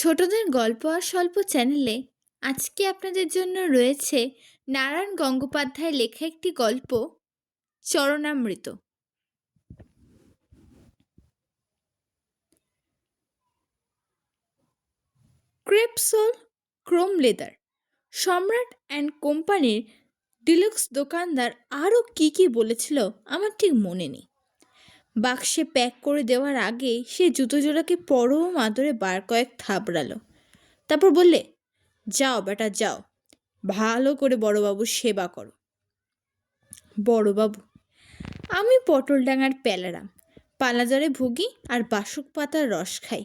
ছোটদের গল্প আর স্বল্প চ্যানেলে আজকে আপনাদের জন্য রয়েছে নারায়ণ গঙ্গোপাধ্যায়ের লেখা একটি গল্প, চরণামৃত। ক্রেপসোল, ক্রোম লেদার, সম্রাট অ্যান্ড কোম্পানির ডিলক্স দোকানদার আরও কী কী বলেছিল আমার ঠিক মনে নেই। বাক্সে প্যাক করে দেওয়ার আগে সে জুতো জোড়াকে পরম আদরে বার কয়েক থাবড়ালো। তারপর বললে, যাও বেটা, যাও। ভালো করে বড়বাবুর সেবা করো। বড়বাবু, আমি পটল ডাঙার প্যালারাম। পালাজারে ভুগি আর বাসক পাতার রস খাই।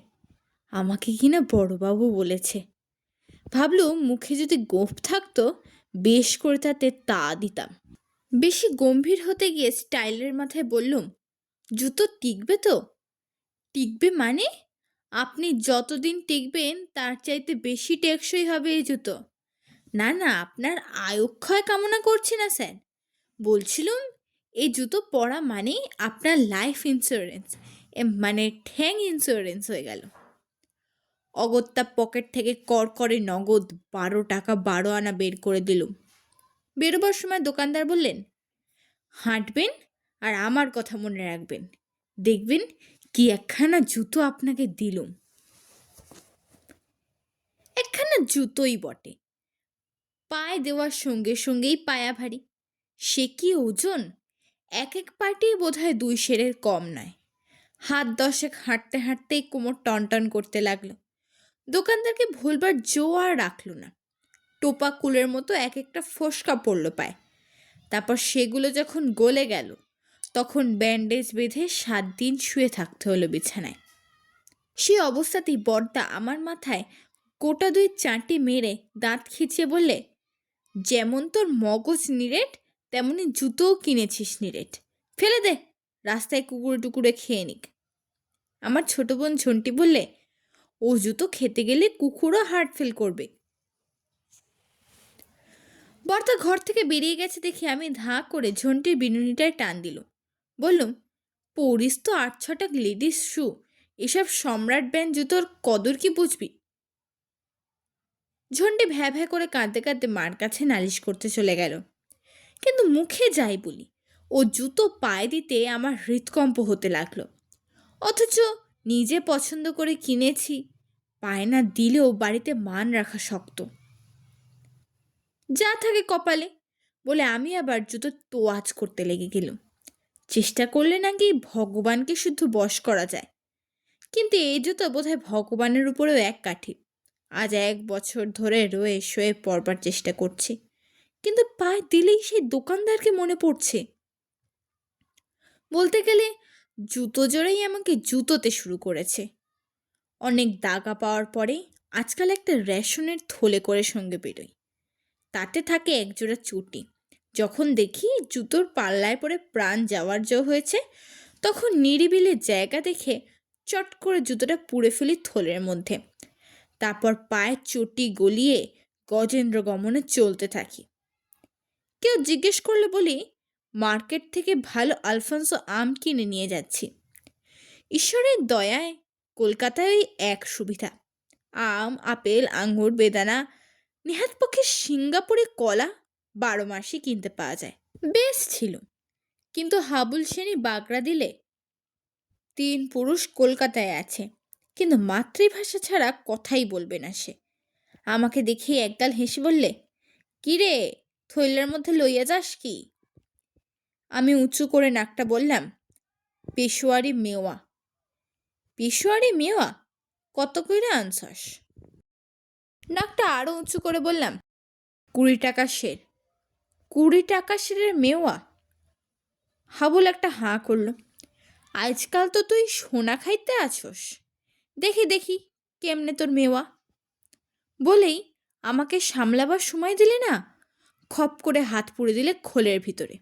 আমাকে কিনা বড়বাবু বলেছে? ভাবলুম মুখে যদি গোঁফ থাকতো, বেশ করে তাতে তা দিতাম। বেশি গম্ভীর হতে গিয়ে স্টাইলের মাথায় বললুম জুতো টিকবে তো? টিকবে মানে? আপনি যতদিন টিকবেন, তার চাইতে বেশি টেকসই হবে এই জুতো। না না, আপনার আয়ক্ষয় কামনা করছি না, স্যার। বলছিলাম, এই জুতো পরা মানেই আপনার লাইফ ইন্স্যুরেন্স মানে ঠ্যাং ইন্স্যুরেন্স হয়ে গেল। অগত্যা পকেট থেকে করকরে নগদ বারো টাকা বারো আনা বের করে দিলুম। বেরোবার সময় দোকানদার বললেন, হাঁটবেন? আর আমার কথা মনে রাখবেন। দেখবেন কি একখানা জুতো আপনাকে দিলুম। একখানা জুতোই বটে। পায়ে দেওয়ার সঙ্গে সঙ্গেই পায়া ভারী। সে কি ওজন? এক এক পাটি বোধহয় দুই সেরের কম নয়। হাত দশেক হাঁটতে হাঁটতেই কোমর টনটন করতে লাগল। দোকানদারকে ভুলবার জো আর রাখল না। টোপা কুলের মতো এক একটা ফোসকা পড়ল পায়। তারপর সেগুলো যখন গলে গেল তখন ব্যান্ডেজ বেঁধে সাত দিন শুয়ে থাকতে হলো বিছানায়। সে অবস্থাতেই বর্দা আমার মাথায় গোটা দুই চাঁটি মেরে দাঁত খিচিয়ে বললে, যেমন তোর মগজ নিরেট, তেমনি জুতোও কিনেছিস নিরেট। ফেলে দে, রাস্তায় কুকুরে টুকুরে খেয়ে নিক। আমার ছোট বোন ঝন্টি বললে, ও জুতো খেতে গেলে কুকুরও হার্ট ফেল করবে। বর্দা ঘর থেকে বেরিয়ে গেছে দেখে আমি ধা করে ঝন্টির বিনুনিটায় টান দিল বললুম, পরিস তো আট ছটা লেডিস শু, এসব সম্রাট ব্যান্ড জুতোর কদর কি বুঝবি? ঝন্টে ভ্যা ভ্যা করে কাঁদতে কাঁদতে মার কাছে নালিশ করতে চলে গেল। কিন্তু মুখে যাই বলি, ও জুতো পায়ে দিতে আমার হৃদকম্প হতে লাগল। অথচ নিজে পছন্দ করে কিনেছি, পায় না দিলেও বাড়িতে মান রাখা শক্ত। যা থাকে কপালে, বলে আমি আবার জুতো তোয়াজ করতে লেগে গেলুম। চেষ্টা করলে নাকি ভগবানকে শুধু বশ করা যায়। কিন্তু এই জুতো বোধহয় ভগবানের উপরেও এক কাঠি। আজ এক বছর ধরে রয়ে শোয়ে পড়বার চেষ্টা করছি। কিন্তু পায়ে দিলেই সেই দোকানদারকে মনে পড়ছে। বলতে গেলে জুতো জোড়াই আমাকে জুতোতে শুরু করেছে। অনেক দাগা পাওয়ার পরে আজকাল একটা রেশনের থলে করে সঙ্গে বেরোই। তাতে থাকে একজোড়া চুটি। যখন দেখি জুতোর পাল্লায় পরে প্রাণ যাওয়ার জো হয়েছে, তখন নিরিবিলি জায়গা দেখে চট করে জুতোটা পুড়ে ফেলি থলের মধ্যে। তারপর পায়ের চটি গলিয়ে গজেন্দ্র গমনে চলতে থাকি। কেউ জিজ্ঞেস করলে বলি, মার্কেট থেকে ভালো আলফান্সো আম কিনে নিয়ে যাচ্ছি। ঈশ্বরের দয়ায় কলকাতায় ওই এক সুবিধা। আম, আপেল, আঙ্গুর, বেদানা, নেহাত পক্ষে সিঙ্গাপুরে কলা বারো মাসই কিনতে পাওয়া যায়। বেশ ছিল। কিন্তু হাবুল সেনি বাগড়া দিলে তিন পুরুষ কলকাতায় আছে। কিন্তু মাতৃভাষা ছাড়া কথাই বলবে না সে। আমাকে দেখে একগাল হেসে বললে, কিরে থৈলার মধ্যে লইয়া যাস কি? আমি উঁচু করে নাকটা বললাম, পেশোয়ারি মেওয়া। পেশোয়ারি মেওয়া? কত কইরা আনছস? নাকটা আরও উঁচু করে বললাম, কুড়ি টাকা শের। কুড়ি টাকা শেরের মেওয়া। হাবুল একটা হাঁ করল। আজকাল তো তুই সোনা খাইতে আছস। দেখি দেখি কেমনে তোর মেওয়া। বলেই আমাকে সামলাবার সময় দিলে না? খপ করে হাত পুড়ে দিলে খোলের ভিতরে।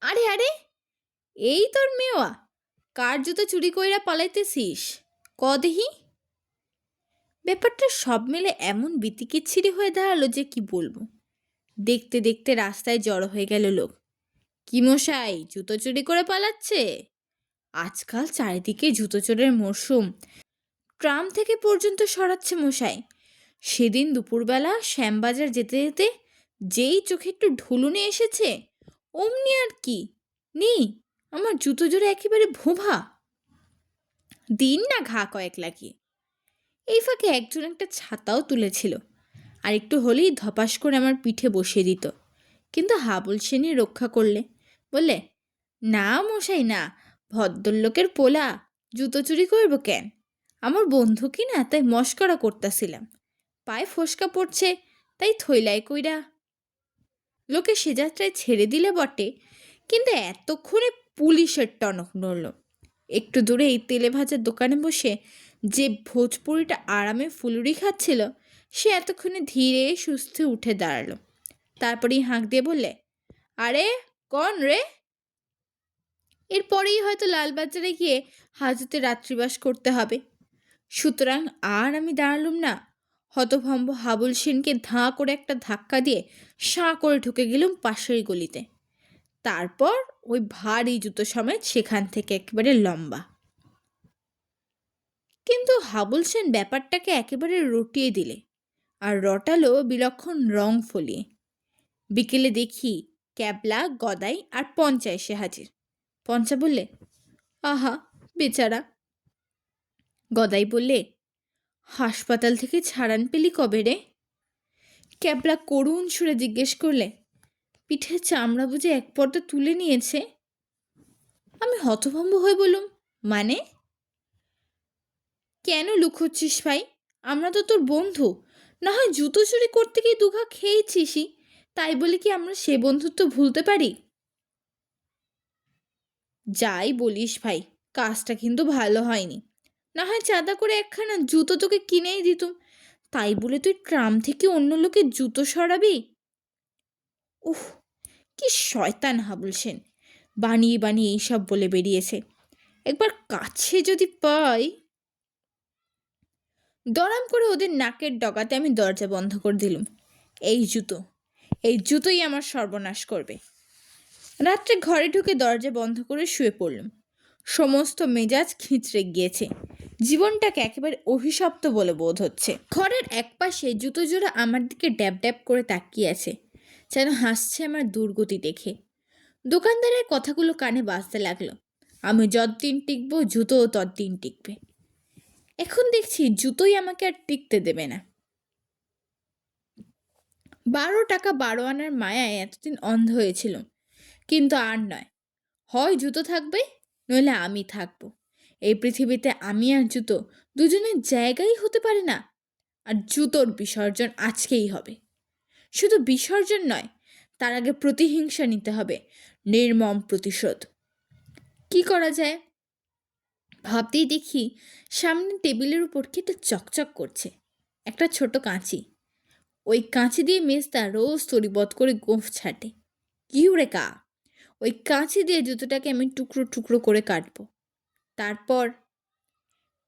আরে আরে, এই তোর মেওয়া। কার জুতো চুরি কইরা পালাইতেছিস? ক দেহি? ব্যাপারটা সব মিলে এমন বিতিকিচ্ছিরি হয়ে দাঁড়াল যে কি বলব। দেখতে দেখতে রাস্তায় জড়ো হয়ে গেল লোক। কি মশাই, জুতো চুরি করে পালাচ্ছে? আজকাল চারিদিকে জুতো চোরের মরশুম। ট্রাম থেকে পর্যন্ত সরাচ্ছে মশাই। সেদিন দুপুরবেলা শ্যামবাজার যেতে যেতে যেই চোখে একটু ঢুলুনে এসেছে, অমনি আর কি। নেই, আমার জুতো জোড়া একেবারে ভোভা। দিন না ঘা কয়েক লাগিয়ে এই ফাঁকে একজন একটা ছাতাও তুলেছিল। আর একটু হলেই ধপাস করে আমার পিঠে বসিয়ে দিত। কিন্তু হাবুল সেনি রক্ষা করলে। বললে, না মশাই, না, ভদ্রলোকের পোলা, জুতো চুরি করব কেন? আমার বন্ধু কি না তাই মস্করা করতেছিলাম। পায়ে ফসকা পড়ছে, তাই থইলাই কইরা। লোকে সে যাত্রায় ছেড়ে দিলে বটে, কিন্তু এতক্ষণে পুলিশের টনক নড়ল। একটু দূরে এই তেলে ভাজার দোকানে বসে যে ভোজপুরিটা আরামে ফুলুরি খাচ্ছিল সে এতক্ষণে ধীরে সুস্থে উঠে দাঁড়াল। তারপরেই হাঁক দিয়ে বললে, আরে, কন রে? এরপরেই হয়তো লালবাজারে গিয়ে হাজতে রাত্রিবাস করতে হবে। সুতরাং আর আমি দাঁড়ালুম না। হতভম্ব হাবুল সেনকে ধাঁ করে একটা ধাক্কা দিয়ে সাঁ করে ঢুকে গেলুম পাশের গলিতে। তারপর ওই ভারী জুতো সমেত সেখান থেকে একেবারে লম্বা। কিন্তু হাবুল সেন ব্যাপারটাকে একেবারে রটিয়ে দিলে। আর রটালো বিলক্ষণ রং ফলিয়ে বিকেলে দেখি ক্যাবলা, গদাই আর পঞ্চা এসে হাজির। পঞ্চা বললে, আহা, বেচারা। গদাই বললে, হাসপাতাল থেকে ছাড়ান পেলি কবে রে? ক্যাবলা করুণ সুরে জিজ্ঞেস করলে পিঠের চামড়া বুঝে এক পর্দা তুলে নিয়েছে? আমি হতভম্ব হয়ে বলুম মানে? কেন লুকোচ্ছিস ভাই? আমরা তো তোর বন্ধু। না হয় জুতো চুরি করতে গিয়ে দুঘা খেয়েছিসই তাই বলে কি আমরা সে বন্ধুত্ব ভুলতে পারি? যাই বলিস ভাই, কাজটা কিন্তু ভালো হয়নি। না হয় চাঁদা করে একখানা জুতো তোকে কিনেই দিতুম। তাই বলে তুই ট্রাম থেকে অন্য লোকে জুতো সরাবি? উহ, কি শয়তান হাবুল সেন। বানিয়ে বানিয়ে এইসব বলে বেরিয়েছে। একবার কাছে যদি পাই দরাম করে ওদের নাকের ডগাতে আমি দরজা বন্ধ করে দিলুম। এই জুতো, এই জুতোই আমার সর্বনাশ করবে। রাত্রে ঘরে ঢুকে দরজা বন্ধ করে শুয়ে পড়লুম। সমস্ত মেজাজ খিঁচড়ে গিয়েছে। জীবনটাকে একেবারে অভিশপ্ত বলে বোধ হচ্ছে। ঘরের একপাশে জুতো জোড়া আমার দিকে ড্যাব ড্যাব করে তাকিয়ে আছে, যেন হাসছে আমার দুর্গতি দেখে। দোকানদারের কথাগুলো কানে বাজতে লাগল। আমি যতদিন টিকবো, জুতোও ততদিন টিকবে। এখন দেখছি জুতোই আমাকে আর টিকতে দেবে না। বারো টাকা বারো আনার মায়ায় এতদিন অন্ধ হয়েছিল। কিন্তু আর নয়, হয় জুতো থাকবে, নইলে আমি থাকব। এই পৃথিবীতে আমি আর জুতো দুজনের জায়গাই হতে পারে না, আর জুতোর বিসর্জন আজকেই হবে। শুধু বিসর্জন নয়, তার আগে প্রতিহিংসা নিতে হবে, নির্মম প্রতিশোধ। কি করা যায়? ভাবতেই দেখি সামনে টেবিলের উপর কি একটা চকচক করছে। একটা ছোট কাঁচি। ওই কাঁচি দিয়ে মেজদা রোজ তরিবধ করে গোঁফ ছাটে। কি রে কা ওই কাঁচি দিয়ে জুতোটাকে আমি টুকরো টুকরো করে কাটবো। তারপর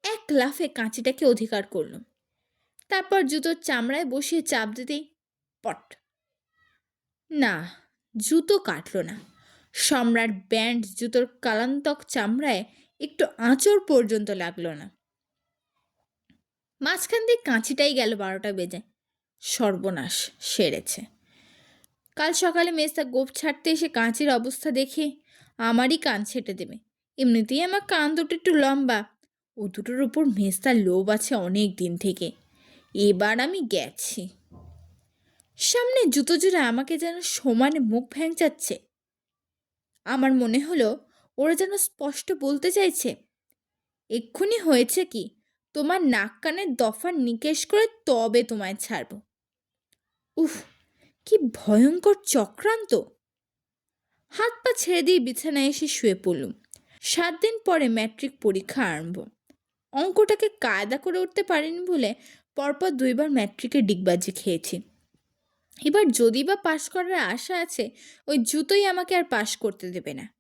এক লাফে কাঁচিটাকে অধিকার করলাম। তারপর জুতোর চামড়ায় বসিয়ে চাপ দিতেই পট। না, জুতো কাটলো না। সম্রাট ব্যান্ড জুতোর কালান্তক চামড়ায় একটু আঁচড় পর্যন্ত লাগল না। মাঝখান দিয়ে কাঁচিটাই গেল বারোটা বেজে। সর্বনাশ সেরেছে। কাল সকালে মেজদা গোপ ছাড়তে এসে কাঁচির অবস্থা দেখে আমারই কান ছেটে দেবে। এমনিতেই আমার কান দুটো একটু লম্বা। ও দুটোর উপর মেজদার লোভ আছে অনেক দিন থেকে। এবার আমি গেছি। সামনে জুতো জোড়া আমাকে যেন সমানে মুখ ভ্যাংচাচ্ছে। আমার মনে হলো ওরা যেন স্পষ্ট বলতে চাইছে। এক্ষুনি হয়েছে কি? তোমার নাক কানের দফা নিকেশ করে তবে তোমায় ছাড়ব। উফ, কি ভয়ঙ্কর চক্রান্ত। হাত পা ছেড়ে দিয়ে বিছানায় এসে শুয়ে পড়লুম। সাত দিন পরে ম্যাট্রিক পরীক্ষা আরম্ভ। অঙ্কটাকে কায়দা করে উঠতে পারিনি বলে পরপর দুইবার ম্যাট্রিকে ডিগবাজি খেয়েছি। এবার যদি বা পাশ করার আশা আছে, ওই জুতোই আমাকে আর পাশ করতে দেবে না।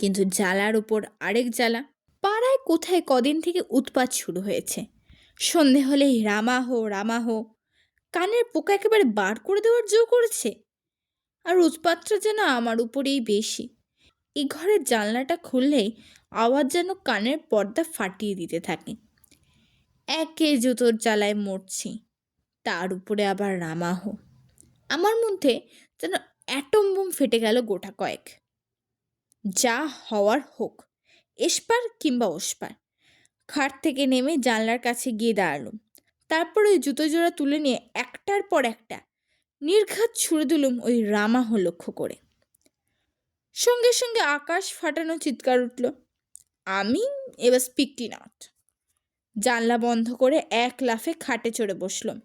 কিন্তু জ্বালার উপর আরেক জ্বালা। পাড়ায় কোথায় কদিন থেকে উৎপাত শুরু হয়েছে? সন্ধে হলেই রামাহ রামাহ কানের পোকা একেবারে বার করে দেওয়ার জো করেছে। আর উৎপাতটা যেন আমার উপরেই বেশি। এই ঘরের জানলাটা খুললেই আওয়াজ যেন কানের পর্দা ফাটিয়ে দিতে থাকে। একে জুতোর জ্বালায় মরছি। তার উপরে আবার রামাহ আমার মধ্যে যেন অ্যাটম বোম ফেটে গেল গোটা কয়েক। যা হওয়ার হোক। এসপার কিংবা ওসপার। খাট থেকে নেমে জানলার কাছে গিয়ে দাঁড়ালুম। তারপর ওই জুতো জোড়া তুলে নিয়ে একটার পর একটা নির্ঘাত ছুড়ে দিলুম ওই রামাহ লক্ষ্য করে। সঙ্গে সঙ্গে আকাশ ফাটানো চিৎকার উঠল, আমি এবার স্পিকটি নট জানলা বন্ধ করে এক লাফে খাটে চড়ে বসলাম,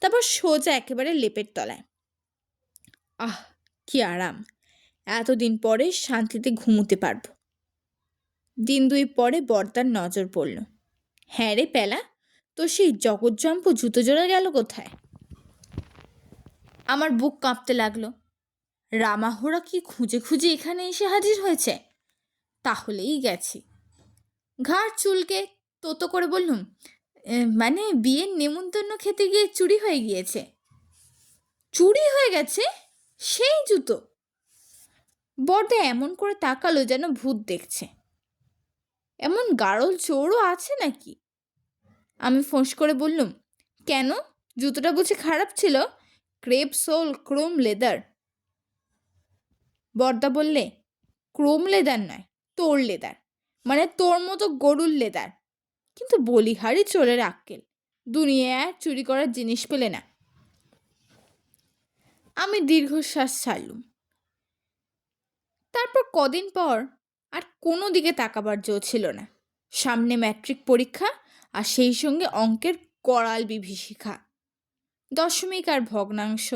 তারপর সোজা একেবারে লেপের তলায়। আহ, কি আরাম! এতদিন পরে শান্তিতে ঘুমোতে পারব। দিন দুই পরে বর্দার নজর পড়ল। হ্যাঁ রে পেলা, তো সেই জগৎজম্প জুতো জোড়া গেল কোথায়? আমার বুক কাঁপতে লাগল। রামাহোরা কি খুঁজে খুঁজে এখানে এসে হাজির হয়েছে? তাহলেই গেছি। ঘাড় চুলকে তোতো করে বললুম মানে বিয়ের নেমন্তন্ন খেতে গিয়ে চুরি হয়ে গিয়েছে? চুরি হয়ে গেছে? সেই জুতো? বড়দা এমন করে তাকালো যেন ভূত দেখছে। এমন গাড়ল চোরও আছে নাকি? আমি ফোঁস করে বললুম, কেন? জুতোটা বুঝি খারাপ ছিল? Crepe sole, chrome leather. বর্দা বললে, ক্রোম লেদার নয়, তোর লেদার। মানে তোর মতো গরুর লেদার। কিন্তু বলিহারি চোরের আক্কেল, দুনিয়ায় চুরি করার জিনিস পেলে না। আমি দীর্ঘশ্বাস ছাড়লুম। কদিন পর আর কোনো দিকে তাকাবার জো ছিল না। সামনে ম্যাট্রিক পরীক্ষা আর সেই সঙ্গে অঙ্কের করাল বিভীষিকা। দশমিক আর ভগ্নাংশ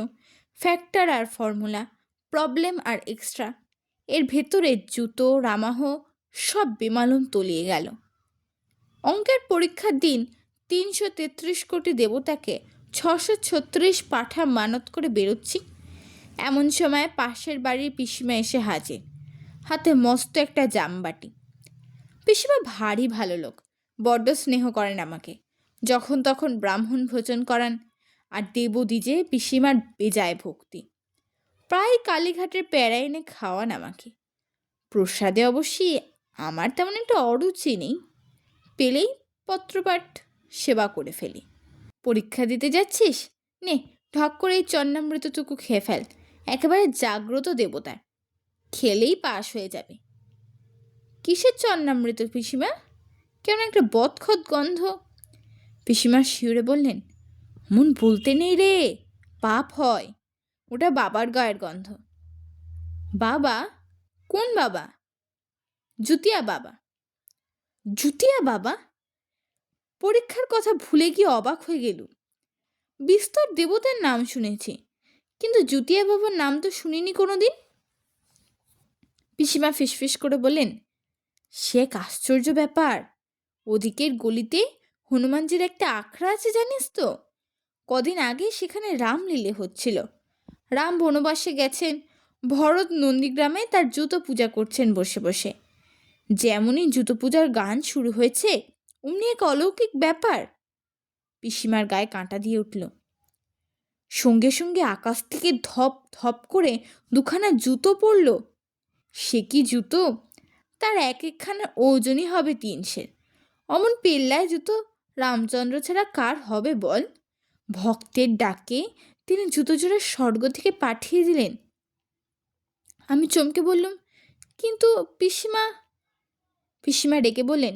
ফ্যাক্টর আর ফর্মুলা প্রবলেম আর এক্সট্রা এর ভেতরে জুতো, রামাহ সব বেমালুম তলিয়ে গেল। অঙ্কের পরীক্ষার দিন তিনশো তেত্রিশ কোটি দেবতাকে ছশো ছত্রিশ পাঠা মানত করে বেরোচ্ছি। এমন সময় পাশের বাড়ির পিসিমা এসে হাজির। হাতে মস্ত একটা জামবাটি পিসিমা ভারী ভালো লোক, বড্ড স্নেহ করেন আমাকে। যখন তখন ব্রাহ্মণ ভোজন করান আর দেবদ্বিজে পিসিমার বেজায় ভক্তি। প্রায় কালীঘাটের প্যারা এনে খাওয়ান আমাকে। প্রসাদে অবশ্যই আমার তেমন একটা অরুচি নেই। পেলেই পত্রপাঠ সেবা করে ফেলি। পরীক্ষা দিতে যাচ্ছিস? নে, ঢক করে এই চন্নামৃতটুকু খেয়ে ফেল। একেবারে জাগ্রত দেবতার। খেলেই পাশ হয়ে যাবে। কিসের চন্নামৃত পিসিমা? কেমন একটা বদখত গন্ধ। পিসিমা শিউরে বললেন, মন বলতে নেই রে, পাপ হয়। ওটা বাবার গায়ের গন্ধ। বাবা? কোন বাবা? জুতিয়া বাবা। জুতিয়া বাবা? পরীক্ষার কথা ভুলে গিয়ে অবাক হয়ে গেল। বিস্তর দেবতার নাম শুনেছি, কিন্তু জুতিয়া বাবার নাম তো শুনিনি কোনো দিন পিসিমা ফিসফিস করে বলেন সে এক আশ্চর্য ব্যাপার। ওদিকের গলিতে হনুমানজির একটা আখড়া আছে জানিস তো? কদিন আগে সেখানে রামলীলে হচ্ছিল। রাম বনবাসে গেছেন, ভরত নন্দীগ্রামে তার জুতো পূজা করছেন বসে বসে। যেমনই জুতো পূজার গান শুরু হয়েছে, অমনি এক অলৌকিক ব্যাপার। পিসিমার গায়ে কাঁটা দিয়ে উঠল। সঙ্গে সঙ্গে আকাশ থেকে ধপ ধপ করে দুখানা জুতো পড়ল। সে কি জুতো? তার এক একখানা ওজনই হবে তিনশের। অমন পেল্লায় জুতো রামচন্দ্র ছাড়া কার হবে বল? ভক্তের ডাকে তিনি জুতো জোড়া স্বর্গ থেকে পাঠিয়ে দিলেন। আমি চমকে বললুম, কিন্তু পিসিমা? পিসিমা ডেকে বললেন,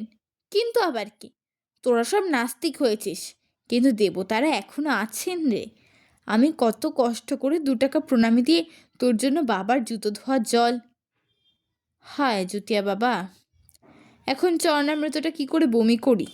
কিন্তু আবার কি? তোরা সব নাস্তিক হয়েছিস, কিন্তু দেবতারা এখনও আছেন রে। আমি কত কষ্ট করে দু টাকা প্রণামী দিয়ে তোর জন্য বাবার জুতো ধোয়ার জল হায় জুতিয়া বাবা এখন চরণামৃতটা কি করে বমি করি?